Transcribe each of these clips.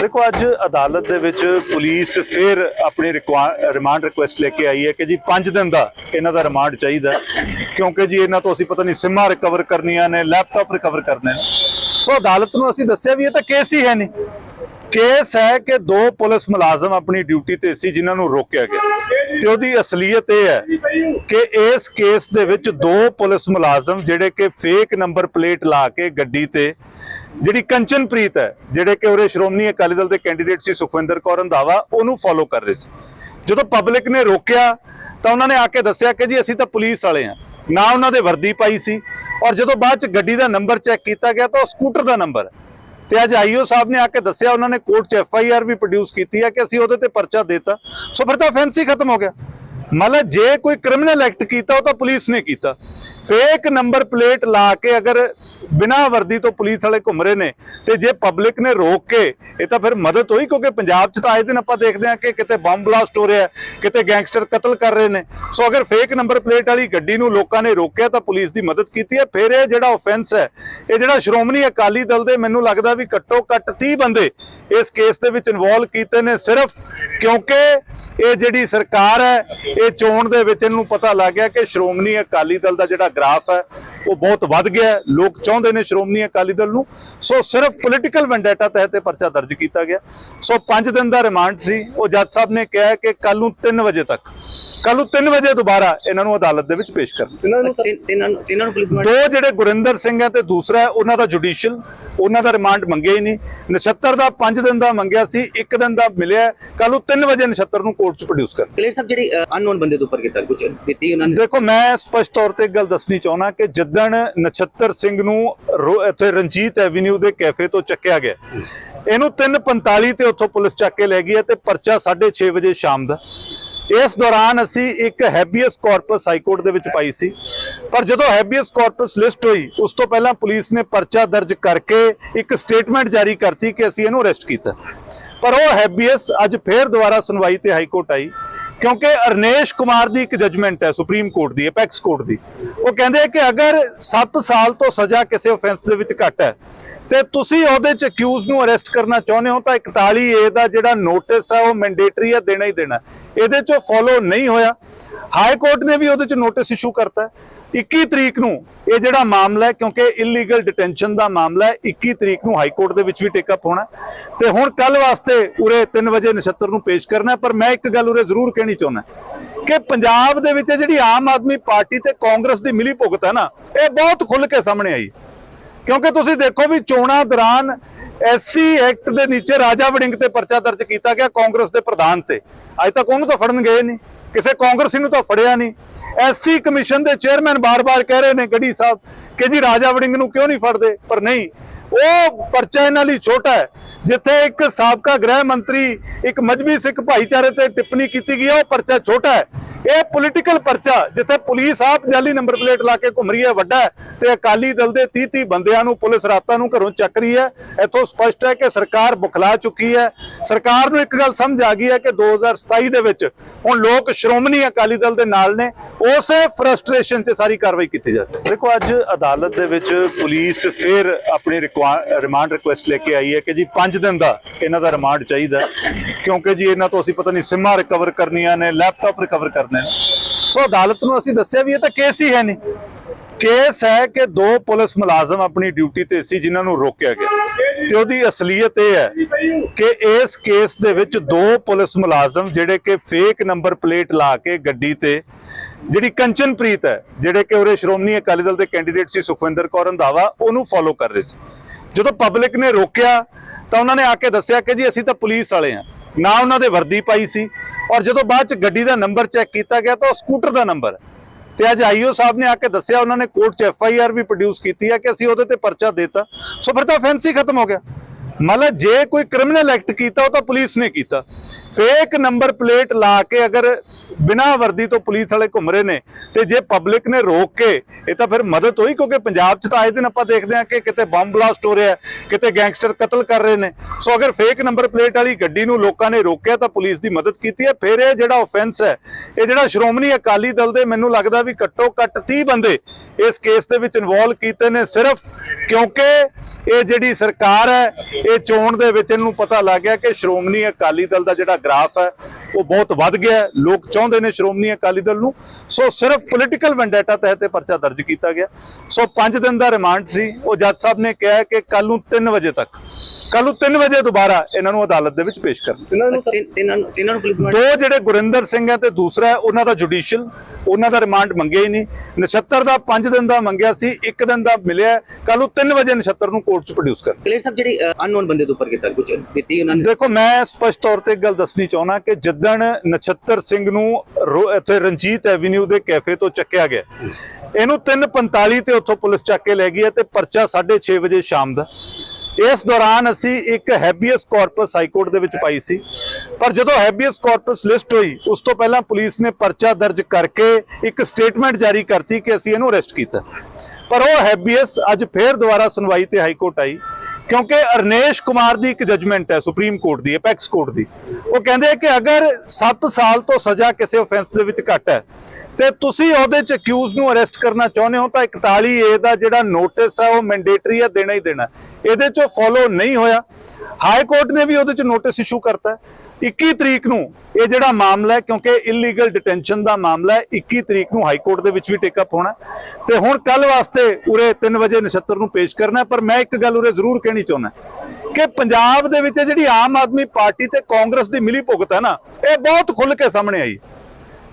ਦੇਖੋ, ਅੱਜ ਅਦਾਲਤ ਦੇ ਵਿੱਚ ਪੁਲਿਸ ਫਿਰ ਆਪਣੀ ਰਿਮਾਂਡ ਰਿਕੁਐਸਟ ਲੈ ਕੇ ਆਈ ਹੈ ਕਿ ਜੀ 5 ਦਿਨ ਦਾ ਇਹਨਾਂ ਦਾ ਰਿਮਾਂਡ ਚਾਹੀਦਾ ਕਿਉਂਕਿ ਜੀ ਇਹਨਾਂ ਤੋਂ ਅਸੀਂ ਪਤਾ ਨਹੀਂ ਸਿਮਾਂ ਰਿਕਵਰ ਕਰਨੀਆਂ ਨੇ ਲੈਪਟਾਪ ਰਿਕਵਰ ਕਰਨੇ ਨੇ। ਸੋ ਅਦਾਲਤ ਨੂੰ ਅਸੀਂ ਦੱਸਿਆ ਵੀ ਇਹ ਤਾਂ ਕੇਸ ਹੀ ਹੈ ਨਹੀਂ। ਕੇਸ ਹੈ ਕਿ ਦੋ ਪੁਲਿਸ ਮੁਲਾਜ਼ਮ ਆਪਣੀ ਡਿਊਟੀ ਤੇ ਸੀ ਜਿਨ੍ਹਾਂ ਨੂੰ ਰੋਕਿਆ ਗਿਆ। ਤੇ ਉਹਦੀ ਅਸਲੀਅਤ ਇਹ ਹੈ ਕਿ ਇਸ ਕੇਸ ਦੇ ਵਿੱਚ ਦੋ ਪੁਲਿਸ ਮੁਲਾਜ਼ਮ ਜਿਹੜੇ ਕਿ ਫੇਕ ਨੰਬਰ ਪਲੇਟ ਲਾ ਕੇ ਗੱਡੀ ਤੇ ਜਿਹੜੀ ਕੰਚਨਪ੍ਰੀਤ ਹੈ, ਜਿਹੜੇ ਕਿ ਉਹਰੇ ਸ਼੍ਰੋਮਣੀ ਅਕਾਲੀ ਦਲ ਦੇ ਕੈਂਡੀਡੇਟ ਸੀ ਸੁਖਵਿੰਦਰ ਕੌਰ ਰੰਧਾਵਾ, ਉਹਨੂੰ ਫੋਲੋ ਕਰ ਰਹੇ ਸੀ। ਜਦੋਂ ਪਬਲਿਕ ਨੇ ਰੋਕਿਆ, ਤਾਂ ਉਹਨਾਂ ਨੇ ਆ ਕੇ ਦੱਸਿਆ ਕਿ ਜੀ ਅਸੀਂ ਤਾਂ ਪੁਲਿਸ ਵਾਲੇ ਹਾਂ। ਨਾ ਉਹਨਾਂ ਦੇ ਵਰਦੀ ਪਾਈ ਸੀ। ਔਰ ਜਦੋਂ ਬਾਅਦ ਚ ਗੱਡੀ ਦਾ ਨੰਬਰ ਚੈੱਕ ਕੀਤਾ ਗਿਆ, ਤਾਂ ਉਹ ਸਕੂਟਰ ਦਾ ਨੰਬਰ ਹੈ। ਤੇ ਅੱਜ ਆਈਓ ਸਾਹਿਬ ਨੇ ਆ ਕੇ ਦੱਸਿਆ, ਉਹਨਾਂ ਨੇ ਕੋਰਟ 'ਚ ਐਫ ਆਈ ਆਰ ਵੀ ਪ੍ਰੋਡਿਊਸ ਕੀਤੀ ਹੈ ਕਿ ਅਸੀਂ ਉਹਦੇ ਤੇ ਪਰਚਾ ਦੇਤਾ। ਸੋ ਫਿਰ ਤਾਂ offense ਹੀ ਖਤਮ ਹੋ ਗਿਆ। ਮਤਲਬ ਜੇ ਕੋਈ ਕ੍ਰਿਮੀਨਲ ਐਕਟ ਕੀਤਾ, ਉਹ ਤਾਂ ਪੁਲਿਸ ਨੇ ਕੀਤਾ। ਫੇਕ ਨੰਬਰ ਪਲੇਟ ਲਾ ਕੇ ਅਗਰ ਬਿਨਾਂ ਵਰਦੀ ਤੋਂ ਪੁਲਿਸ ਵਾਲੇ ਘੁੰਮ ਰਹੇ ਨੇ ਤੇ ਜੇ ਪਬਲਿਕ ਨੇ ਰੋਕ ਕੇ, ਇਹ ਤਾਂ ਫਿਰ ਮਦਦ ਹੋਈ ਕਿਉਂਕਿ ਪੰਜਾਬ 'ਚ ਤਾਂ ਆਏ ਦਿਨ ਆਪਾਂ ਦੇਖਦੇ ਹਾਂ ਕਿ ਕਿਤੇ ਬੰਬ ਬਲਾਸਟ ਹੋ ਰਿਹਾ ਕਿਤੇ ਗੈਂਗਸਟਰ ਕਤਲ ਕਰ ਰਹੇ ਨੇ। ਸੋ ਅਗਰ ਫੇਕ ਨੰਬਰ ਪਲੇਟ ਵਾਲੀ ਗੱਡੀ ਨੂੰ ਲੋਕਾਂ ਨੇ ਰੋਕਿਆ ਤਾਂ ਪੁਲਿਸ ਦੀ ਮਦਦ ਕੀਤੀ ਹੈ। ਫਿਰ ਇਹ ਜਿਹੜਾ ਆਫੈਂਸ ਹੈ, ਇਹ ਜਿਹੜਾ ਸ਼੍ਰੋਮਣੀ ਅਕਾਲੀ ਦਲ ਦੇ ਮੈਨੂੰ ਲੱਗਦਾ ਵੀ ਘੱਟੋ ਘੱਟ 30 ਬੰਦੇ ਇਸ ਕੇਸ ਦੇ ਵਿੱਚ ਇਨਵੋਲਵ ਕੀਤੇ ਨੇ ਸਿਰਫ ਕਿਉਂਕਿ ਇਹ ਜਿਹੜੀ ਸਰਕਾਰ ਹੈ, ਇਹ ਚੋਣ ਦੇ ਵਿੱਚ ਇਹਨੂੰ ਪਤਾ ਲੱਗ ਗਿਆ ਕਿ ਸ਼੍ਰੋਮਣੀ ਅਕਾਲੀ ਦਲ ਦਾ ਜਿਹੜਾ ਗ੍ਰਾਫ ਹੈ, ਉਹ ਬਹੁਤ ਵੱਧ ਗਿਆ ਲੋਕ ਚਾਹੁੰਦੇ ਨੇ ਸ਼੍ਰੋਮਣੀ ਅਕਾਲੀ ਦਲ ਨੂੰ। ਸੋ ਸਿਰਫ ਪੋਲੀਟੀਕਲ ਵੈਂਡੇਟਾ ਤਹਿਤ ਇਹ ਪਰਚਾ ਦਰਜ ਕੀਤਾ ਗਿਆ। ਸੋ 5 ਦਿਨ ਦਾ ਰਿਮਾਂਡ ਸੀ। ਉਹ ਜੱਜ ਸਾਹਿਬ ਨੇ ਕਿਹਾ ਕਿ ਕੱਲ ਨੂੰ 3 ਵਜੇ ਤੱਕ ਕੱਲ ਨੂੰ 3 ਵਜੇ ਦੁਬਾਰਾ ਇਹਨਾਂ ਨੂੰ ਅਦਾਲਤ ਦੇ ਵਿੱਚ ਪੇਸ਼ ਕਰਨਾ। ਤਿੰਨਾਂ ਨੂੰ ਤਿੰਨਾਂ ਨੂੰ ਤਿੰਨਾਂ ਨੂੰ ਪੁਲਿਸ ਦੋ ਜਿਹੜੇ ਗੁਰਿੰਦਰ ਸਿੰਘ ਹੈ ਤੇ ਦੂਸਰਾ ਹੈ ਉਹਨਾਂ ਦਾ ਜੁਡੀਸ਼ੀਅਲ ਉਹਨਾਂ ਦਾ ਰਿਮਾਂਡ ਮੰਗਿਆ ਹੀ ਨਹੀਂ। ਨਛੱਤਰ ਦਾ 5 ਦਿਨ ਦਾ ਮੰਗਿਆ ਸੀ 1 ਦਿਨ ਦਾ ਮਿਲਿਆ ਕੱਲ ਨੂੰ 3 ਵਜੇ ਨਛੱਤਰ ਨੂੰ ਕੋਰਟ 'ਚ ਪ੍ਰੋਡਿਊਸ ਕਰ ਕਲੇਰ ਸਾਹਿਬ ਜਿਹੜੀ ਅਨਨੋਨ ਬੰਦੇ ਦੇ ਉੱਪਰ ਕੀਤਾ ਕੁਝ ਦਿੱਤੀ ਉਹਨਾਂ ਨੇ? ਦੇਖੋ ਮੈਂ ਸਪਸ਼ਟ ਤੌਰ ਤੇ ਗੱਲ ਦੱਸਣੀ ਚਾਹੁੰਦਾ ਕਿ ਜਿੱਦਣ ਨਛੱਤਰ ਸਿੰਘ ਨੂੰ ਇੱਥੇ ਰਣਜੀਤ ਐਵੀਨਿਊ ਦੇ ਕੈਫੇ ਤੋਂ ਚੱਕਿਆ ਗਿਆ ਇਹਨੂੰ 3:45 ਤੇ ਉੱਥੋਂ ਪੁਲਿਸ ਚੱਕ ਕੇ ਲੈ ਗਈ ਹੈ ਤੇ ਪਰਚਾ 6:30 ਵਜੇ ਸ਼ਾਮ ਦਾ। ਇਸ ਦੌਰਾਨ ਅਸੀਂ ਇੱਕ ਹੈਬੀਅਸ ਕਾਰਪਸ ਹਾਈ ਕੋਰਟ ਦੇ ਵਿੱਚ ਪਾਈ ਸੀ। ਪਰ ਜਦੋਂ ਹੈਬੀਅਸ ਕਾਰਪਸ ਲਿਸਟ ਹੋਈ, ਉਸ ਤੋਂ ਪਹਿਲਾਂ ਪੁਲਿਸ ਨੇ ਪਰਚਾ ਦਰਜ ਕਰਕੇ ਇੱਕ ਸਟੇਟਮੈਂਟ ਜਾਰੀ ਕਰਤੀ ਕਿ ਅਸੀਂ ਇਹਨੂੰ ਅਰੈਸਟ ਕੀਤਾ। ਪਰ ਉਹ ਹੈਬੀਅਸ ਅੱਜ ਫੇਰ ਦੁਬਾਰਾ ਸੁਣਵਾਈ ਤੇ ਹਾਈ ਕੋਰਟ ਆਈ। ਕਿਉਂਕਿ ਅਰਨੇਸ਼ ਕੁਮਾਰ ਦੀ ਇੱਕ ਜਜਮੈਂਟ ਹੈ ਸੁਪਰੀਮ ਕੋਰਟ ਦੀ ਅਪੈਕਸ ਕੋਰਟ ਦੀ। ਉਹ ਕਹਿੰਦੇ ਆ ਕਿ ਅਗਰ 7 ਸਾਲ ਤੋਂ ਸਜ਼ਾ ਕਿਸੇ ਆਫੈਂਸ ਦੇ ਵਿੱਚ ਘੱਟ ਹੈ, ਤੇ ਤੁਸੀਂ ਉਹਦੇ ਚ ਅਕਿਊਜ਼ ਨੂੰ ਅਰੈਸਟ ਕਰਨਾ ਚਾਹੁੰਦੇ ਹੋ, ਤਾਂ 41 ਏ ਦਾ ਜਿਹੜਾ ਨੋਟਿਸ ਹੈ, ਉਹ ਮੈਂਡੇਟਰੀ ਹੈ, ਦੇਣਾ ਹੀ ਦੇਣਾ ਇਹਦੇ ਚ ਫੋਲੋ ਨਹੀਂ ਹੋਇਆ। ਹਾਈ ਕੋਰਟ ਨੇ ਵੀ ਉਹਦੇ ਚ ਨੋਟਿਸ ਇਸ਼ੂ ਕਰਤਾ 21 ਤਰੀਕ ਨੂੰ ਇਹ ਜਿਹੜਾ ਮਾਮਲਾ ਹੈ, ਕਿਉਂਕਿ ਇਲੀਗਲ ਡਿਟੈਂਸ਼ਨ ਦਾ ਮਾਮਲਾ ਹੈ 21 ਤਰੀਕ ਨੂੰ ਹਾਈ ਕੋਰਟ ਦੇ ਵਿੱਚ ਵੀ ਟੇਕ ਅਪ ਹੋਣਾ ਹੈ। ਤੇ ਹੁਣ ਕੱਲ ਵਾਸਤੇ ਉਰੇ 3 ਵਜੇ ਨਛੱਤਰ ਨੂੰ ਪੇਸ਼ ਕਰਨਾ ਪਰ ਮੈਂ ਇੱਕ ਗੱਲ ਉਰੇ ਜ਼ਰੂਰ ਕਹਿਣੀ ਚਾਹੁੰਦਾ ਕਿ ਪੰਜਾਬ ਦੇ ਵਿੱਚ ਜਿਹੜੀ ਆਮ ਆਦਮੀ ਪਾਰਟੀ ਤੇ ਕਾਂਗਰਸ ਦੀ ਮਿਲੀ ਭੁਗਤ ਹੈ ਨਾ, ਇਹ ਬਹੁਤ ਖੁੱਲ ਕੇ ਸਾਹਮਣੇ ਆਈ। ਕਿਉਂਕਿ ਤੁਸੀਂ ਦੇਖੋ ਵੀ ਚੋਣਾਂ ਦੌਰਾਨ ਐਸਸੀ ਐਕਟ ਦੇ ਨੀਚੇ ਰਾਜਾ ਵੜਿੰਗ ਤੇ ਪਰਚਾ ਦਰਜ ਕੀਤਾ ਗਿਆ ਕਾਂਗਰਸ ਦੇ ਪ੍ਰਧਾਨ ਤੇ। ਅੱਜ ਤੱਕ ਉਹਨੂੰ ਤਾਂ ਫੜਨ ਗਏ ਨਹੀਂ। ਕਿਸੇ ਕਾਂਗਰਸੀ ਨੂੰ ਤਾਂ ਫੜਿਆ ਨਹੀਂ। ਐਸਸੀ ਕਮਿਸ਼ਨ ਦੇ ਚੇਅਰਮੈਨ ਬਾਰ-ਬਾਰ ਕਹਿ ਰਹੇ ਨੇ ਗੱਡੀ ਸਾਹਿਬ, ਕਿ ਜੀ ਰਾਜਾ ਵੜਿੰਗ ਨੂੰ ਕਿਉਂ ਨਹੀਂ ਫੜਦੇ? ਪਰ ਨਹੀਂ, ਉਹ ਪਰਚਾ ਇਹਨਾਂ ਲਈ ਛੋਟਾ ਹੈ। ਜਿੱਥੇ ਇੱਕ ਸਾਬਕਾ ਗ੍ਰਹਿ ਮੰਤਰੀ, ਇੱਕ ਮਜਬੀ ਸਿੱਖ ਭਾਈਚਾਰੇ ਤੇ ਟਿੱਪਣੀ ਕੀਤੀ ਗਈ ਹੈ, ਉਹ ਪਰਚਾ ਛੋਟਾ ਹੈ। ਇਹ ਪੋਲੀਟੀਕਲ ਪਰਚਾ ਜਿੱਥੇ ਪੁਲਿਸ ਆਪ ਜਾਲੀ ਨੰਬਰ ਪਲੇਟ ਲਾ ਕੇ ਘੁੰਮ ਰਹੀ ਹੈ, ਵੱਡਾ ਤੇ ਅਕਾਲੀ ਦਲ ਦੇ 30 30 ਬੰਦਿਆਂ ਨੂੰ ਪੁਲਿਸ ਰਾਤਾਂ ਨੂੰ ਘਰੋਂ ਚੱਕ ਰਹੀ ਹੈ। ਇੱਥੋਂ ਸਪਸ਼ਟ ਹੈ ਕਿ ਸਰਕਾਰ ਬੁਖਲਾ ਚੁੱਕੀ ਹੈ। ਸਰਕਾਰ ਨੂੰ ਇੱਕ ਗੱਲ ਸਮਝ ਆ ਗਈ ਹੈ ਕਿ 2027 ਦੇ ਵਿੱਚ ਹੁਣ ਲੋਕ ਸ਼੍ਰੋਮਣੀ ਅਕਾਲੀ ਦਲ ਦੇ ਨਾਲ ਨੇ। ਉਸੇ ਫਰਸਟ੍ਰੇਸ਼ਨ ਤੇ ਸਾਰੀ ਕਾਰਵਾਈ ਕੀਤੀ ਜਾਵੇ ਦੇਖੋ, ਅੱਜ ਅਦਾਲਤ ਦੇ ਵਿੱਚ ਪੁਲਿਸ ਫਿਰ ਆਪਣੀ ਰਿਕਵਾ- ਰਿਮਾਂਡ ਰਿਕੁਐਸਟ ਲੈ ਕੇ ਆਈ ਹੈ ਕਿ ਜੀ 5 ਦਿਨ ਦਾ ਇਹਨਾਂ ਦਾ ਰਿਮਾਂਡ ਚਾਹੀਦਾ ਕਿਉਂਕਿ ਜੀ ਇਹਨਾਂ ਤੋਂ ਅਸੀਂ ਪਤਾ ਨਹੀਂ, ਸਿਮਾਂ ਰਿਕਵਰ ਕਰਨੀਆਂ ਨੇ ਲੈਪਟਾਪ ਰਿਕਵਰ ਕਰਨੇ ਨੇ ਸੋ ਅਦਾਲਤ ਨੂੰ ਅਸੀਂ ਦੱਸਿਆ ਵੀ ਇਹ ਤਾਂ ਕੇਸ ਹੀ ਹੈ ਨਹੀਂ। ਕੇਸ ਹੈ ਕਿ ਦੋ ਪੁਲਿਸ ਮੁਲਾਜ਼ਮ ਆਪਣੀ ਡਿਊਟੀ ਤੇ ਸੀ ਜਿਨ੍ਹਾਂ ਨੂੰ ਰੋਕਿਆ ਗਿਆ। ਤੇ ਉਹਦੀ ਅਸਲੀਅਤ ਇਹ ਹੈ ਕਿ ਇਸ ਕੇਸ ਦੇ ਵਿੱਚ ਦੋ ਪੁਲਿਸ ਮੁਲਾਜ਼ਮ ਜਿਹੜੇ ਕਿ ਫੇਕ ਨੰਬਰ ਪਲੇਟ ਲਾ ਕੇ ਗੱਡੀ ਤੇ, ਜਿਹੜੀ ਕੰਚਨਪ੍ਰੀਤ ਹੈ, ਜਿਹੜੇ ਕਿ ਉਹਰੇ ਸ਼੍ਰੋਮਣੀ ਅਕਾਲੀ ਦਲ ਦੇ ਕੈਂਡੀਡੇਟ ਸੀ ਸੁਖਵਿੰਦਰ ਕੌਰ ਰੰਧਾਵਾ, ਉਹਨੂੰ ਫੋਲੋ ਕਰ ਰਹੇ ਸੀ। ਜਦੋਂ ਪਬਲਿਕ ਨੇ ਰੋਕਿਆ, ਤਾਂ ਉਹਨਾਂ ਨੇ ਆ ਕੇ ਦੱਸਿਆ ਕਿ ਜੀ ਅਸੀਂ ਤਾਂ ਪੁਲਿਸ ਵਾਲੇ ਹਾਂ। ਨਾ ਉਹਨਾਂ ਦੇ ਵਰਦੀ ਪਾਈ ਸੀ ਔਰ ਜਦੋਂ ਬਾਅਦ ਚ ਗੱਡੀ ਦਾ ਨੰਬਰ ਚੈੱਕ ਕੀਤਾ ਗਿਆ ਤਾਂ ਉਹ ਸਕੂਟਰ ਦਾ ਨੰਬਰ ਤੇ ਅੱਜ ਆਈਓ ਸਾਹਿਬ ਨੇ ਆ ਕੇ ਦੱਸਿਆ, ਉਹਨਾਂ ਨੇ ਕੋਰਟ 'ਚ ਐਫ ਆਈ ਆਰ ਵੀ ਪ੍ਰੋਡਿਊਸ ਕੀਤੀ ਹੈ ਕਿ ਅਸੀਂ ਉਹਦੇ ਤੇ ਪਰਚਾ ਦੇਤਾ। ਸੋ ਫਿਰ ਤਾਂ ਫੈਂਸੀ ਖਤਮ ਹੋ ਗਿਆ। ਮਤਲਬ ਜੇ ਕੋਈ ਕ੍ਰਿਮੀਨਲ ਐਕਟ ਕੀਤਾ, ਉਹ ਤਾਂ ਪੁਲਿਸ ਨੇ ਕੀਤਾ। ਫੇਕ ਨੰਬਰ ਪਲੇਟ ਲਾ ਕੇ ਅਗਰ ਬਿਨਾਂ ਵਰਦੀ ਤੋਂ ਪੁਲਿਸ ਵਾਲੇ ਘੁੰਮ ਰਹੇ ਨੇ, ਤੇ ਜੇ ਪਬਲਿਕ ਨੇ ਰੋਕ ਕੇ, ਇਹ ਤਾਂ ਫਿਰ ਮਦਦ ਹੋਈ, ਕਿਉਂਕਿ ਪੰਜਾਬ 'ਚ ਤਾਂ ਆਏ ਦਿਨ ਆਪਾਂ ਦੇਖਦੇ ਹਾਂ ਕਿ ਕਿਤੇ ਬੰਬ ਬਲਾਸਟ ਹੋ ਰਿਹਾ, ਕਿਤੇ ਗੈਂਗਸਟਰ ਕਤਲ ਕਰ ਰਹੇ ਨੇ। ਸੋ ਅਗਰ ਫੇਕ ਨੰਬਰ ਪਲੇਟ ਵਾਲੀ ਗੱਡੀ ਨੂੰ ਲੋਕਾਂ ਨੇ ਰੋਕਿਆ, ਤਾਂ ਪੁਲਿਸ ਦੀ ਮਦਦ ਕੀਤੀ ਹੈ। ਫਿਰ ਇਹ ਜਿਹੜਾ ਆਫੈਂਸ ਹੈ, ਇਹ ਜਿਹੜਾ ਸ਼੍ਰੋਮਣੀ ਅਕਾਲੀ ਦਲ ਦੇ ਮੈਨੂੰ ਲੱਗਦਾ ਵੀ ਘੱਟੋ ਘੱਟ 30 ਬੰਦੇ ਇਸ ਕੇਸ ਦੇ ਵਿੱਚ ਇਨਵੋਲਵ ਕੀਤੇ ਨੇ ਸਿਰਫ, ਕਿਉਂਕਿ ਇਹ ਜਿਹੜੀ ਸਰਕਾਰ ਹੈ ਇਹ ਚੋਣ ਦੇ ਵਿੱਚ ਇਹਨੂੰ ਪਤਾ ਲੱਗ ਗਿਆ ਕਿ ਸ਼੍ਰੋਮਣੀ ਅਕਾਲੀ ਦਲ ਦਾ ਜਿਹੜਾ ਗ੍ਰਾਫ ਹੈ, ਉਹ ਬਹੁਤ ਵੱਧ ਗਿਆ ਲੋਕ ਚਾਹੁੰਦੇ ਨੇ ਸ਼੍ਰੋਮਣੀ ਅਕਾਲੀ ਦਲ ਨੂੰ। ਸੋ ਸਿਰਫ ਪੋਲੀਟੀਕਲ ਵੈਂਡੇਟਾ ਤਹਿਤ ਇਹ ਪਰਚਾ ਦਰਜ ਕੀਤਾ ਗਿਆ। ਸੋ 5 ਦਿਨ ਦਾ ਰਿਮਾਂਡ ਸੀ। ਉਹ ਜੱਜ ਸਾਹਿਬ ਨੇ ਕਿਹਾ ਕਿ ਕੱਲ ਨੂੰ 3 ਵਜੇ ਤੱਕ ਕੱਲ ਨੂੰ 3 ਵਜੇ ਦੁਬਾਰਾ ਇਹਨਾਂ ਨੂੰ ਅਦਾਲਤ ਦੇ ਵਿੱਚ ਪੇਸ਼ ਕਰਨਾ। ਤਿੰਨਾਂ ਨੂੰ ਤਿੰਨਾਂ ਨੂੰ ਤਿੰਨਾਂ ਨੂੰ ਪੁਲਿਸ ਦੋ ਜਿਹੜੇ ਗੁਰਿੰਦਰ ਸਿੰਘ ਹੈ ਤੇ ਦੂਸਰਾ ਉਹਨਾਂ ਦਾ ਜੁਡੀਸ਼ੀਅਲ ਉਹਨਾਂ ਦਾ ਰਿਮਾਂਡ ਮੰਗਿਆ ਹੀ ਨਹੀਂ। ਨਛੱਤਰ ਦਾ 5 ਦਿਨ ਦਾ ਮੰਗਿਆ ਸੀ 1 ਦਿਨ ਦਾ ਮਿਲਿਆ। ਕੱਲ ਨੂੰ 3 ਵਜੇ ਨਛੱਤਰ ਨੂੰ ਕੋਰਟ 'ਚ ਪ੍ਰੋਡਿਊਸ ਕਰ ਕਲੇਰ ਸਾਹਿਬ ਜਿਹੜੀ ਅਨਨੋਨ ਬੰਦੇ ਦੇ ਉੱਪਰ ਕੀਤਾ ਕੁਝ ਦਿੱਤੀ ਉਹਨਾਂ ਨੇ? ਦੇਖੋ ਮੈਂ ਸਪਸ਼ਟ ਤੌਰ ਤੇ ਇੱਕ ਗੱਲ ਦੱਸਣੀ ਚਾਹੁੰਦਾ ਕਿ ਜਿੱਦਣ ਨਛੱਤਰ ਸਿੰਘ ਨੂੰ ਇੱਥੇ ਰਣਜੀਤ ਐਵੀਨਿਊ ਦੇ ਕੈਫੇ ਤੋਂ ਚੱਕਿਆ ਗਿਆ ਇਹਨੂੰ 3:45 ਤੇ ਉੱਥੋਂ ਪੁਲਿਸ ਚੱਕ ਕੇ ਲੈ ਗਈ ਹੈ ਤੇ ਪਰਚਾ 6:30 ਵਜੇ ਸ਼ਾਮ ਦਾ। ਇਸ ਦੌਰਾਨ ਅਸੀਂ ਇੱਕ ਹੈਬੀਅਸ ਕਾਰਪਸ ਹਾਈ ਕੋਰਟ ਦੇ ਵਿੱਚ ਪਾਈ ਸੀ। ਪਰ ਜਦੋਂ ਹੈਬੀਅਸ ਕਾਰਪਸ ਲਿਸਟ ਹੋਈ, ਉਸ ਤੋਂ ਪਹਿਲਾਂ ਪੁਲਿਸ ਨੇ ਪਰਚਾ ਦਰਜ ਕਰਕੇ ਇੱਕ ਸਟੇਟਮੈਂਟ ਜਾਰੀ ਕਰਤੀ ਕਿ ਅਸੀਂ ਇਹਨੂੰ ਅਰੈਸਟ ਕੀਤਾ। ਪਰ ਉਹ ਹੈਬੀਅਸ ਅੱਜ ਫੇਰ ਦੁਬਾਰਾ ਸੁਣਵਾਈ ਤੇ ਹਾਈ ਕੋਰਟ ਆਈ, ਕਿਉਂਕਿ ਅਰਨੇਸ਼ ਕੁਮਾਰ ਦੀ ਇੱਕ ਜਜਮੈਂਟ ਹੈ, ਸੁਪਰੀਮ ਕੋਰਟ ਦੀ ਅਪੈਕਸ ਕੋਰਟ ਦੀ। ਉਹ ਕਹਿੰਦੇ ਕਿ ਅਗਰ 7 ਸਾਲ ਤੋਂ ਸਜ਼ਾ ਕਿਸੇ ਆਫੈਂਸ ਦੇ ਵਿੱਚ ਘੱਟ ਹੈ ਤੇ ਤੁਸੀਂ ਉਹਦੇ ਚ ਅਕਿਊਜ਼ ਨੂੰ ਅਰੈਸਟ ਕਰਨਾ ਚਾਹੁੰਦੇ ਹੋ ਤਾਂ 41 ਏ ਦਾ ਜਿਹੜਾ ਨੋਟਿਸ ਹੈ ਉਹ ਮੈਂਡੇਟਰੀ ਹੈ ਦੇਣਾ ਹੀ ਦੇਣਾ। ਇਹਦੇ ਚ ਫੋਲੋ ਨਹੀਂ ਹੋਇਆ। ਹਾਈ ਕੋਰਟ ਨੇ ਵੀ ਉਹਦੇ ਚ ਨੋਟਿਸ ਇਸ਼ੂ ਕਰਤਾ। ਹੈ 21 ਤਰੀਕ ਨੂੰ ਇਹ ਜਿਹੜਾ ਮਾਮਲਾ ਹੈ, ਕਿਉਂਕਿ ਇਲੀਗਲ ਡਿਟੈਂਸ਼ਨ ਦਾ ਮਾਮਲਾ ਹੈ 21 ਤਰੀਕ ਨੂੰ ਹਾਈ ਕੋਰਟ ਦੇ ਵਿੱਚ ਵੀ ਟੇਕ ਅਪ ਹੋਣਾ। ਹੈ। ਤੇ ਹੁਣ ਕੱਲ ਵਾਸਤੇ ਉਰੇ 3 ਵਜੇ ਨਛੱਤਰ ਨੂੰ ਪੇਸ਼ ਕਰਨਾ ਪਰ ਮੈਂ ਇੱਕ ਗੱਲ ਉਰੇ ਜ਼ਰੂਰ ਕਹਿਣੀ ਚਾਹੁੰਦਾ ਕਿ ਪੰਜਾਬ ਦੇ ਵਿੱਚ ਜਿਹੜੀ ਆਮ ਆਦਮੀ ਪਾਰਟੀ ਤੇ ਕਾਂਗਰਸ ਦੀ ਮਿਲੀ ਭੁਗਤ ਹੈ ਨਾ, ਇਹ ਬਹੁਤ ਖੁੱਲ ਕੇ ਸਾਹਮਣੇ ਆਈ।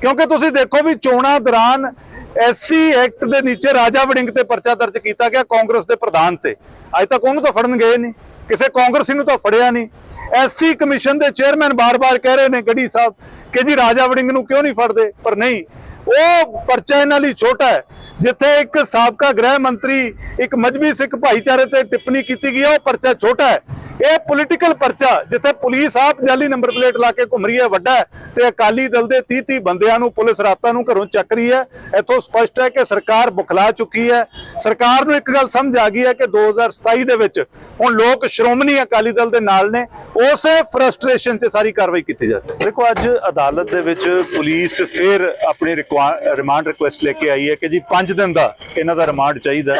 ਕਿਉਂਕਿ ਤੁਸੀਂ ਦੇਖੋ ਵੀ ਚੋਣਾਂ ਦੌਰਾਨ ਐਸਸੀ ਐਕਟ ਦੇ ਨੀਚੇ ਰਾਜਾ ਵੜਿੰਗ ਤੇ ਪਰਚਾ ਦਰਜ ਕੀਤਾ ਗਿਆ ਕਾਂਗਰਸ ਦੇ ਪ੍ਰਧਾਨ ਤੇ। ਅੱਜ ਤੱਕ ਉਹਨੂੰ ਤਾਂ ਫੜਨ ਗਏ ਨਹੀਂ। ਕਿਸੇ ਕਾਂਗਰਸੀ ਨੂੰ ਤਾਂ ਫੜਿਆ ਨਹੀਂ। ਐਸਸੀ ਕਮਿਸ਼ਨ ਦੇ ਚੇਅਰਮੈਨ ਬਾਰ-ਬਾਰ ਕਹਿ ਰਹੇ ਨੇ ਗੱਡੀ ਸਾਹਿਬ, ਕਿ ਜੀ ਰਾਜਾ ਵੜਿੰਗ ਨੂੰ ਕਿਉਂ ਨਹੀਂ ਫੜਦੇ? ਪਰ ਨਹੀਂ। ਉਹ ਪਰਚਾ ਇਹਨਾਂ ਲਈ ਛੋਟਾ ਹੈ। ਜਿੱਥੇ ਇੱਕ ਸਾਬਕਾ ਗ੍ਰਹਿ ਮੰਤਰੀ, ਇੱਕ ਮਜਬੀ ਸਿੱਖ ਭਾਈਚਾਰੇ ਤੇ ਟਿੱਪਣੀ ਕੀਤੀ ਗਈ ਹੈ, ਉਹ ਪਰਚਾ ਛੋਟਾ ਹੈ। ਇਹ ਪੋਲੀਟੀਕਲ ਪਰਚਾ ਜਿੱਥੇ ਪੁਲਿਸ ਆਪ ਜਾਲੀ ਨੰਬਰ ਪਲੇਟ ਲਾ ਕੇ ਘੁੰਮ ਰਹੀ ਹੈ, ਵੱਡਾ ਹੈ, ਤੇ ਅਕਾਲੀ ਦਲ ਦੇ 30 30 ਬੰਦਿਆਂ ਨੂੰ ਪੁਲਿਸ ਰਾਤਾਂ ਨੂੰ ਘਰੋਂ ਚੱਕ ਰਹੀ ਹੈ। ਇੱਥੋਂ ਸਪਸ਼ਟ ਹੈ ਕਿ ਸਰਕਾਰ ਬੁਖਲਾ ਚੁੱਕੀ ਹੈ। ਸਰਕਾਰ ਨੂੰ ਇੱਕ ਗੱਲ ਸਮਝ ਆ ਗਈ ਹੈ ਕਿ 2027 ਦੇ ਵਿੱਚ ਹੁਣ ਲੋਕ ਸ਼੍ਰੋਮਣੀ ਅਕਾਲੀ ਦਲ ਦੇ ਨਾਲ ਨੇ, ਉਸੇ ਫਰਸਟ੍ਰੇਸ਼ਨ ਤੇ ਸਾਰੀ ਕਾਰਵਾਈ ਕੀਤੀ ਜਾਵੇ ਦੇਖੋ, ਅੱਜ ਅਦਾਲਤ ਦੇ ਵਿੱਚ ਪੁਲਿਸ ਫਿਰ ਆਪਣੀ ਰਿਮਾਂਡ ਰਿਕੁਐਸਟ ਲੈ ਕੇ ਆਈ ਹੈ ਕਿ ਜੀ 5 ਦਿਨ ਦਾ ਇਹਨਾਂ ਦਾ ਰਿਮਾਂਡ ਚਾਹੀਦਾ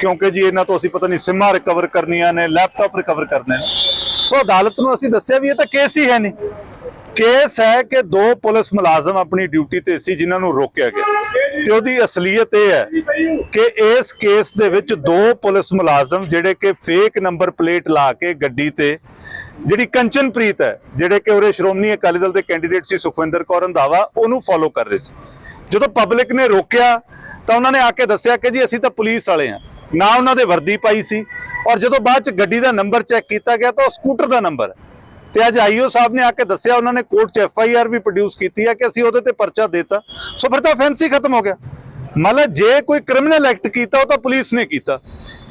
ਕਿਉਂਕਿ ਜੀ ਇਹਨਾਂ ਤੋਂ ਅਸੀਂ ਪਤਾ ਨਹੀਂ, ਸਿਮਾਂ ਰਿਕਵਰ ਕਰਨੀਆਂ ਨੇ ਲੈਪਟਾਪ ਰਿਕਵਰ ਕਰਨੇ ਨੇ ਸੋ ਅਦਾਲਤ ਨੂੰ ਅਸੀਂ ਦੱਸਿਆ ਵੀ ਇਹ ਤਾਂ ਕੇਸ ਹੀ ਹੈ ਨਹੀਂ। ਕੇਸ ਹੈ ਕਿ ਦੋ ਪੁਲਿਸ ਮੁਲਾਜ਼ਮ ਆਪਣੀ ਡਿਊਟੀ ਤੇ ਸੀ ਜਿਨ੍ਹਾਂ ਨੂੰ ਰੋਕਿਆ ਗਿਆ। ਤੇ ਉਹਦੀ ਅਸਲੀਅਤ ਇਹ ਹੈ ਕਿ ਇਸ ਕੇਸ ਦੇ ਵਿੱਚ ਦੋ ਪੁਲਿਸ ਮੁਲਾਜ਼ਮ ਜਿਹੜੇ ਕਿ ਫੇਕ ਨੰਬਰ ਪਲੇਟ ਲਾ ਕੇ ਗੱਡੀ ਤੇ, ਜਿਹੜੀ ਕੰਚਨਪ੍ਰੀਤ ਹੈ, ਜਿਹੜੇ ਕਿ ਉਹਰੇ ਸ਼੍ਰੋਮਣੀ ਅਕਾਲੀ ਦਲ ਦੇ ਕੈਂਡੀਡੇਟ ਸੀ ਸੁਖਵਿੰਦਰ ਕੌਰ ਰੰਧਾਵਾ, ਉਹਨੂੰ ਫੋਲੋ ਕਰ ਰਹੇ ਸੀ। ਜਦੋਂ ਪਬਲਿਕ ਨੇ ਰੋਕਿਆ ਤਾਂ ਉਹਨਾਂ ਨੇ ਆ ਕੇ ਦੱਸਿਆ ਕਿ ਜੀ ਅਸੀਂ ਤਾਂ ਪੁਲਿਸ ਵਾਲੇ ਹਾਂ। ਨਾ ਉਹਨਾਂ ਦੇ ਵਰਦੀ ਪਾਈ ਸੀ ਔਰ ਜਦੋਂ ਬਾਅਦ ਚ ਗੱਡੀ ਦਾ ਨੰਬਰ ਚੈੱਕ ਕੀਤਾ ਗਿਆ ਤਾਂ ਉਹ ਸਕੂਟਰ ਦਾ ਨੰਬਰ ਹੈ। ਤੇ ਅੱਜ ਆਈਓ ਸਾਹਿਬ ਨੇ ਆ ਕੇ ਦੱਸਿਆ, ਉਹਨਾਂ ਨੇ ਕੋਰਟ 'ਚ ਐਫ ਆਈ ਆਰ ਵੀ ਪ੍ਰੋਡਿਊਸ ਕੀਤੀ ਹੈ ਕਿ ਅਸੀਂ ਉਹਦੇ ਤੇ ਪਰਚਾ ਦੇਤਾ। ਸੋ ਫਿਰ ਤਾਂ offense ਹੀ ਖਤਮ ਹੋ ਗਿਆ। ਮਤਲਬ ਜੇ ਕੋਈ ਕ੍ਰਿਮੀਨਲ ਐਕਟ ਕੀਤਾ, ਉਹ ਤਾਂ ਪੁਲਿਸ ਨੇ ਕੀਤਾ।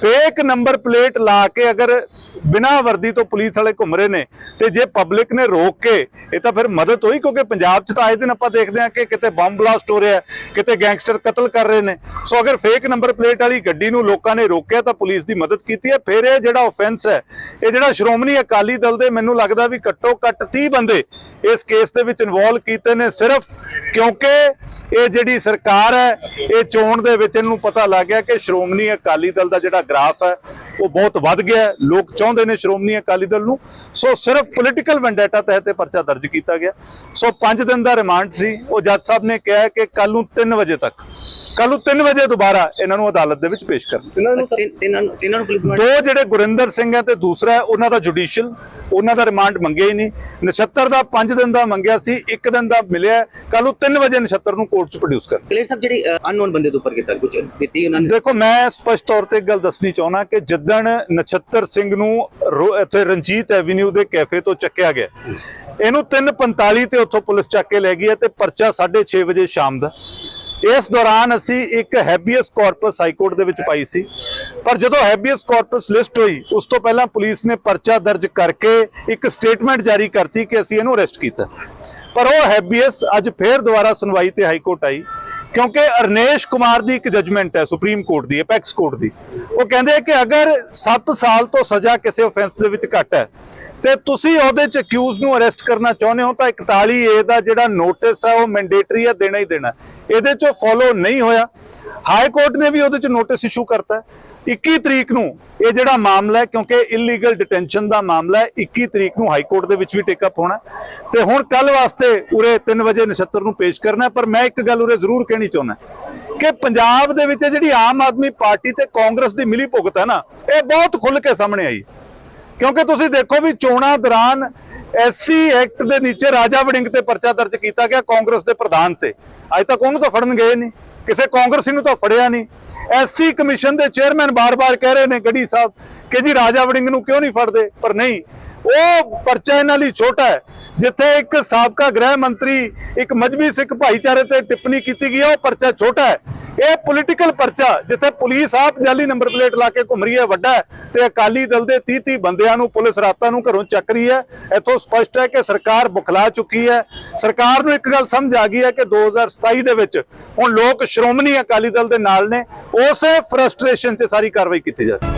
ਫੇਕ ਨੰਬਰ ਪਲੇਟ ਲਾ ਕੇ ਅਗਰ ਬਿਨਾਂ ਵਰਦੀ ਤੋਂ ਪੁਲਿਸ ਵਾਲੇ ਘੁੰਮ ਰਹੇ ਨੇ ਤੇ ਜੇ ਪਬਲਿਕ ਨੇ ਰੋਕ ਕੇ, ਇਹ ਤਾਂ ਫਿਰ ਮਦਦ ਹੋਈ? ਕਿਉਂਕਿ ਪੰਜਾਬ 'ਚ ਤਾਂ ਆਏ ਦਿਨ ਆਪਾਂ ਦੇਖਦੇ ਹਾਂ ਕਿ ਕਿਤੇ ਬੰਬ ਬਲਾਸਟ ਹੋ ਰਿਹਾ ਕਿਤੇ ਗੈਂਗਸਟਰ ਕਤਲ ਕਰ ਰਹੇ ਨੇ। ਸੋ ਅਗਰ ਫੇਕ ਨੰਬਰ ਪਲੇਟ ਵਾਲੀ ਗੱਡੀ ਨੂੰ ਲੋਕਾਂ ਨੇ ਰੋਕਿਆ ਤਾਂ ਪੁਲਿਸ ਦੀ ਮਦਦ ਕੀਤੀ ਹੈ। ਫਿਰ ਇਹ ਜਿਹੜਾ ਆਫੈਂਸ ਹੈ, ਇਹ ਜਿਹੜਾ ਸ਼੍ਰੋਮਣੀ ਅਕਾਲੀ ਦਲ ਦੇ ਮੈਨੂੰ ਲੱਗਦਾ ਵੀ ਘੱਟੋ ਘੱਟ 30 ਬੰਦੇ ਇਸ ਕੇਸ ਦੇ ਵਿੱਚ ਇਨਵੋਲਵ ਕੀਤੇ ਨੇ ਸਿਰਫ, ਕਿਉਂਕਿ ਇਹ ਜਿਹੜੀ ਸਰਕਾਰ ਹੈ, ਇਹ ਚੋਣ ਦੇ ਵਿੱਚ ਇਹਨੂੰ ਪਤਾ ਲੱਗ ਗਿਆ ਕਿ ਸ਼੍ਰੋਮਣੀ ਅਕਾਲੀ ਦਲ ਦਾ ਜਿਹੜਾ ਗ੍ਰਾਫ ਹੈ, ਉਹ ਬਹੁਤ ਵੱਧ ਗਿਆ ਲੋਕ ਚਾਹੁੰਦੇ ਨੇ ਸ਼੍ਰੋਮਣੀ ਅਕਾਲੀ ਦਲ ਨੂੰ। ਸੋ ਸਿਰਫ ਪੋਲੀਟੀਕਲ ਵੈਂਡੇਟਾ ਤਹਿਤ ਇਹ ਪਰਚਾ ਦਰਜ ਕੀਤਾ ਗਿਆ। ਸੋ 5 ਦਿਨ ਦਾ ਰਿਮਾਂਡ ਸੀ। ਉਹ ਜੱਜ ਸਾਹਿਬ ਨੇ ਕਿਹਾ ਕਿ ਕੱਲ ਨੂੰ 3 ਵਜੇ ਤੱਕ ਕੱਲ ਨੂੰ 3 ਵਜੇ ਦੁਬਾਰਾ ਇਹਨਾਂ ਨੂੰ ਅਦਾਲਤ ਦੇ ਵਿੱਚ ਪੇਸ਼ ਕਰਨਾ ਤਿੰਨਾਂ ਨੂੰ ਤਿੰਨਾਂ ਨੂੰ ਤਿੰਨਾਂ ਨੂੰ ਪੁਲਿਸ ਦੋ ਜਿਹੜੇ ਗੁਰਿੰਦਰ ਸਿੰਘ ਹੈ ਤੇ ਦੂਸਰਾ ਹੈ, ਉਹਨਾਂ ਦਾ ਜੁਡੀਸ਼ੀਅਲ ਉਹਨਾਂ ਦਾ ਰਿਮਾਂਡ ਮੰਗਿਆ ਹੀ ਨਹੀਂ। ਨਛੱਤਰ ਦਾ 5 ਦਿਨ ਦਾ ਮੰਗਿਆ ਸੀ 1 ਦਿਨ ਦਾ ਮਿਲਿਆ ਕੱਲ ਨੂੰ 3 ਵਜੇ ਨਛੱਤਰ ਨੂੰ ਕੋਰਟ 'ਚ ਪ੍ਰੋਡਿਊਸ ਕਰ ਕਲੇਰ ਸਾਹਿਬ ਜਿਹੜੀ ਅਨਨੋਨ ਬੰਦੇ ਦੇ ਉੱਪਰ ਕੀਤਾ ਕੁਝ ਦਿੱਤੀ ਉਹਨਾਂ ਨੇ? ਦੇਖੋ ਮੈਂ ਸਪਸ਼ਟ ਤੌਰ ਤੇ ਇੱਕ ਗੱਲ ਦੱਸਣੀ ਚਾਹੁੰਦਾ ਕਿ ਜਿੱਦਣ ਨਛੱਤਰ ਸਿੰਘ ਨੂੰ ਰੋ- ਇੱਥੇ ਰਣਜੀਤ ਐਵੀਨਿਊ ਦੇ ਕੈਫੇ ਤੋਂ ਚੱਕਿਆ ਗਿਆ ਇਹਨੂੰ 3:45 ਤੇ ਉੱਥੋਂ ਪੁਲਿਸ ਚੱਕ ਕੇ ਲੈ ਗਈ ਹੈ ਤੇ ਪਰਚਾ 6:30 ਵਜੇ ਸ਼ਾਮ ਦਾ। ਇਸ ਦੌਰਾਨ ਅਸੀਂ ਇੱਕ ਹੈਬੀਅਸ ਕਾਰਪਸ ਹਾਈ ਕੋਰਟ ਦੇ ਵਿੱਚ ਪਾਈ ਸੀ। ਪਰ ਜਦੋਂ ਹੈਬੀਅਸ ਕਾਰਪਸ ਲਿਸਟ ਹੋਈ, ਉਸ ਤੋਂ ਪਹਿਲਾਂ ਪੁਲਿਸ ਨੇ ਪਰਚਾ ਦਰਜ ਕਰਕੇ ਇੱਕ ਸਟੇਟਮੈਂਟ ਜਾਰੀ ਕਰਤੀ ਕਿ ਅਸੀਂ ਇਹਨੂੰ ਅਰੈਸਟ ਕੀਤਾ। ਪਰ ਉਹ ਹੈਬੀਅਸ ਅੱਜ ਫੇਰ ਦੁਬਾਰਾ ਸੁਣਵਾਈ ਤੇ ਹਾਈ ਕੋਰਟ ਆਈ, ਕਿਉਂਕਿ ਅਰਨੇਸ਼ ਕੁਮਾਰ ਦੀ ਇੱਕ ਜਜਮੈਂਟ ਹੈ, ਸੁਪਰੀਮ ਕੋਰਟ ਦੀ ਅਪੈਕਸ ਕੋਰਟ ਦੀ। ਉਹ ਕਹਿੰਦੇ ਆ ਕਿ ਅਗਰ 7 ਸਾਲ ਤੋਂ ਸਜ਼ਾ ਕਿਸੇ ਆਫੈਂਸ ਦੇ ਵਿੱਚ ਘੱਟ ਹੈ ਤੇ ਤੁਸੀਂ ਉਹਦੇ ਚ ਅਕਿਊਜ਼ ਨੂੰ ਅਰੈਸਟ ਕਰਨਾ ਚਾਹੁੰਦੇ ਹੋ ਤਾਂ 41 ਏ ਦਾ ਜਿਹੜਾ ਨੋਟਿਸ ਹੈ ਉਹ ਮੈਂਡੇਟਰੀ ਹੈ ਦੇਣਾ ਹੀ ਦੇਣਾ। ਇਹਦੇ 'ਚੋਂ ਫੋਲੋ ਨਹੀਂ ਹੋਇਆ। ਹਾਈ ਕੋਰਟ ਨੇ ਵੀ ਉਹਦੇ ਚ ਨੋਟਿਸ ਇਸ਼ੂ ਕਰਤਾ। 21 ਤਰੀਕ ਨੂੰ ਇਹ ਜਿਹੜਾ ਮਾਮਲਾ ਹੈ, ਕਿਉਂਕਿ ਇਲੀਗਲ ਡਿਟੈਂਸ਼ਨ ਦਾ ਮਾਮਲਾ ਹੈ 21 ਤਰੀਕ ਨੂੰ ਹਾਈ ਕੋਰਟ ਦੇ ਵਿੱਚ ਵੀ ਟੇਕ ਅਪ ਹੋਣਾ। ਤੇ ਹੁਣ ਕੱਲ ਵਾਸਤੇ ਉਰੇ 3 ਵਜੇ ਨਛੱਤਰ ਨੂੰ ਪੇਸ਼ ਕਰਨਾ ਪਰ ਮੈਂ ਇੱਕ ਗੱਲ ਉਰੇ ਜ਼ਰੂਰ ਕਹਿਣੀ ਚਾਹੁੰਦਾ ਕਿ ਪੰਜਾਬ ਦੇ ਵਿੱਚ ਜਿਹੜੀ ਆਮ ਆਦਮੀ ਪਾਰਟੀ ਤੇ ਕਾਂਗਰਸ ਦੀ ਮਿਲੀ ਭੁਗਤ ਹੈ ਨਾ, ਇਹ ਬਹੁਤ ਖੁੱਲ ਕੇ ਸਾਹਮਣੇ ਆਈ ਕਿਉਂਕਿ ਤੁਸੀਂ ਦੇਖੋ ਵੀ ਚੋਣਾਂ ਦੌਰਾਨ ਐਸਸੀ ਐਕਟ ਦੇ ਨੀਚੇ ਰਾਜਾ ਵੜਿੰਗ ਤੇ ਪਰਚਾ ਦਰਜ ਕੀਤਾ ਗਿਆ ਕਾਂਗਰਸ ਦੇ ਪ੍ਰਧਾਨ ਤੇ। ਅੱਜ ਤੱਕ ਉਹਨੂੰ ਤਾਂ ਫੜਨ ਗਏ ਨਹੀਂ। ਕਿਸੇ ਕਾਂਗਰਸੀ ਨੂੰ ਤਾਂ ਫੜਿਆ ਨਹੀਂ। ਐਸਸੀ ਕਮਿਸ਼ਨ ਦੇ ਚੇਅਰਮੈਨ ਬਾਰ-ਬਾਰ ਕਹਿ ਰਹੇ ਨੇ, ਗੜੀ ਸਾਹਿਬ, ਕਿ ਜੀ ਰਾਜਾ ਵੜਿੰਗ ਨੂੰ ਕਿਉਂ ਨਹੀਂ ਫੜਦੇ? ਪਰ ਨਹੀਂ, ਉਹ ਪਰਚਾ ਇਹਨਾਂ ਲਈ ਛੋਟਾ ਹੈ, ਜਿੱਥੇ ਇੱਕ ਸਾਬਕਾ ਗ੍ਰਹਿ ਮੰਤਰੀ, ਇੱਕ ਮਜਬੀ ਸਿੱਖ ਭਾਈਚਾਰੇ ਤੇ ਟਿੱਪਣੀ ਕੀਤੀ ਗਈ ਹੈ, ਉਹ ਪਰਚਾ ਛੋਟਾ ਹੈ। ਇਹ ਪੋਲੀਟੀਕਲ ਪਰਚਾ, ਜਿੱਥੇ ਪੁਲਿਸ ਆਪ ਜਾਲੀ ਨੰਬਰ ਪਲੇਟ ਲਾ ਕੇ ਘੁੰਮ ਰਹੀ ਹੈ, ਵੱਡਾ ਹੈ, ਤੇ ਅਕਾਲੀ ਦਲ ਦੇ 30 30 ਬੰਦਿਆਂ ਨੂੰ ਪੁਲਿਸ ਰਾਤਾਂ ਨੂੰ ਘਰੋਂ ਚੱਕ ਰਹੀ ਹੈ। ਇੱਥੋਂ ਸਪਸ਼ਟ ਹੈ ਕਿ ਸਰਕਾਰ ਬੁਖਲਾ ਚੁੱਕੀ ਹੈ। ਸਰਕਾਰ ਨੂੰ ਇੱਕ ਗੱਲ ਸਮਝ ਆ ਗਈ ਹੈ ਕਿ 2027 ਦੇ ਵਿੱਚ ਹੁਣ ਲੋਕ ਸ਼੍ਰੋਮਣੀ ਅਕਾਲੀ ਦਲ ਦੇ ਨਾਲ ਨੇ। ਉਸੇ ਫਰਸਟ੍ਰੇਸ਼ਨ 'ਚ ਸਾਰੀ ਕਾਰਵਾਈ ਕੀਤੀ ਜਾਵੇ।